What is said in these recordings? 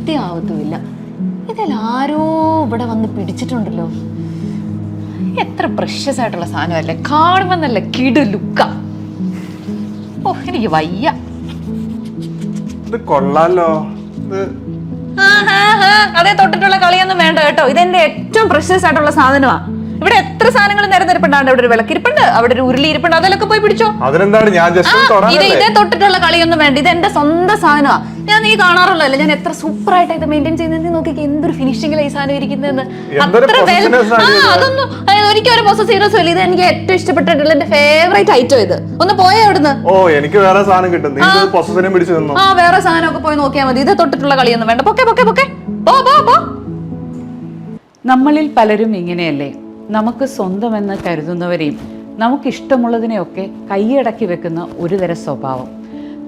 വൃത്തിയാവത്തുമില്ല ഇതിൽ ആരോ ഇവിടെ വന്ന് പിടിച്ചിട്ടുണ്ടല്ലോ. എത്ര പ്രഷ്യസ് ആയിട്ടുള്ള സാധനമല്ലേ? കാണുമ്പോൾ നല്ല കിടു ലുക്ക ഓ എനിക്ക് വയ്യ. ഇത് കൊള്ളാലോ. അതെ തൊട്ടിട്ടുള്ള കളിയൊന്നും വേണ്ട കേട്ടോ. ഇതെന്റെ ഏറ്റവും പ്രഷ്യസ് ആയിട്ടുള്ള സാധനമാ. ഇവിടെ എത്ര സാധനങ്ങൾ നിരനിരപ്പുണ്ടാണ്ട് ഇവിടെ ഒരു വിളക്കിരിപ്പുണ്ട് അവിടെ ഒരു ഉരുളി ഇരിപ്പുണ്ട് അതിലൊക്കെ പോയി പിടിച്ചോ? അതിനെന്താണ് ഞാൻ ജസ്റ്റ് ഇത് ഇതേ തൊട്ടിട്ടുള്ള കളിയൊന്നും വേണ്ട ഇത് എന്റെ സ്വന്തം സാധനമാ. ഞാൻ നീ കാണാറുള്ളതല്ലേ ഞാൻ എത്ര സൂപ്പർ ആയിട്ട് ഇത് മെയിന്റെയിൻ ചെയ്യുന്നത്? നോക്കി എന്തൊരു ഫിനിഷിംഗ് ഈ സാധനം ഇരിക്കുന്നതെന്ന്. അത്ര ആ. അതൊന്നും ഒരിക്കലും ഒരു പൊസസീവ്നെസ് ഇല്ല ഇത് എനിക്ക് ഏറ്റവും ഇഷ്ടപ്പെട്ടിട്ടുള്ള എന്റെ ഫേവറേറ്റ് ഐറ്റം ഇത്. ഒന്ന് പോയേ അവിടുന്ന്? ഓ എനിക്ക് വേറെ സാധനം കിട്ടും. ആ. വേറെ സാധനം ഒക്കെ പോയി നോക്കിയാൽ മതി. ഇത് തൊട്ടിട്ടുള്ള കളിയൊന്നും വേണ്ട. പൊക്കെ പൊക്കെ പൊക്കെ. പോ പോ പോ. നമ്മളിൽ പലരും ഇങ്ങനെയല്ലേ? നമുക്ക് സ്വന്തമെന്ന് കരുതുന്നവരെയും നമുക്കിഷ്ടമുള്ളതിനെയൊക്കെ കൈയടക്കി വെക്കുന്ന ഒരു തര സ്വഭാവം.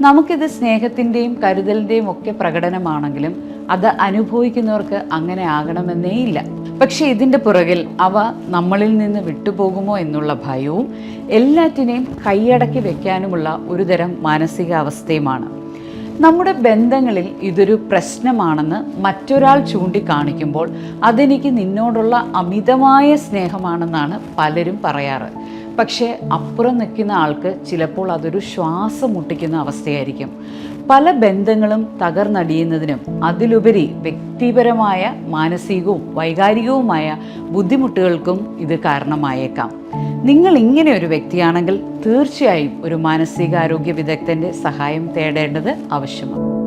നമുക്കിത് സ്നേഹത്തിന്റെയും കരുതലിന്റെയും ഒക്കെ പ്രകടനമാണെങ്കിലും അത് അനുഭവിക്കുന്നവർക്ക് അങ്ങനെ ആകണമെന്നേ ഇല്ല. പക്ഷെ ഇതിന്റെ പുറകിൽ അവ നമ്മളിൽ നിന്ന് വിട്ടുപോകുമോ എന്നുള്ള ഭയവും എല്ലാറ്റിനെയും കൈയടക്കി വെക്കാനുമുള്ള ഒരുതരം മാനസികാവസ്ഥയുമാണ്. നമ്മുടെ ബന്ധങ്ങളിൽ ഇതൊരു പ്രശ്നമാണെന്ന് മറ്റൊരാൾ ചൂണ്ടിക്കാണിക്കുമ്പോൾ അതെനിക്ക് നിന്നോടുള്ള അമിതമായ സ്നേഹമാണെന്നാണ് പലരും പറയാറ്. പക്ഷേ അപ്പുറം നിൽക്കുന്ന ആൾക്ക് ചിലപ്പോൾ അതൊരു ശ്വാസം മുട്ടിക്കുന്ന അവസ്ഥയായിരിക്കും. പല ബന്ധങ്ങളും തകർന്നടിയുന്നതിനും അതിലുപരി വ്യക്തിപരമായ മാനസികവും വൈകാരികവുമായ ബുദ്ധിമുട്ടുകൾക്കും ഇത് കാരണമായേക്കാം. നിങ്ങൾ ഇങ്ങനെ ഒരു വ്യക്തിയാണെങ്കിൽ തീർച്ചയായും ഒരു മാനസികാരോഗ്യ വിദഗ്ധന്റെ സഹായം തേടേണ്ടത് ആവശ്യമാണ്.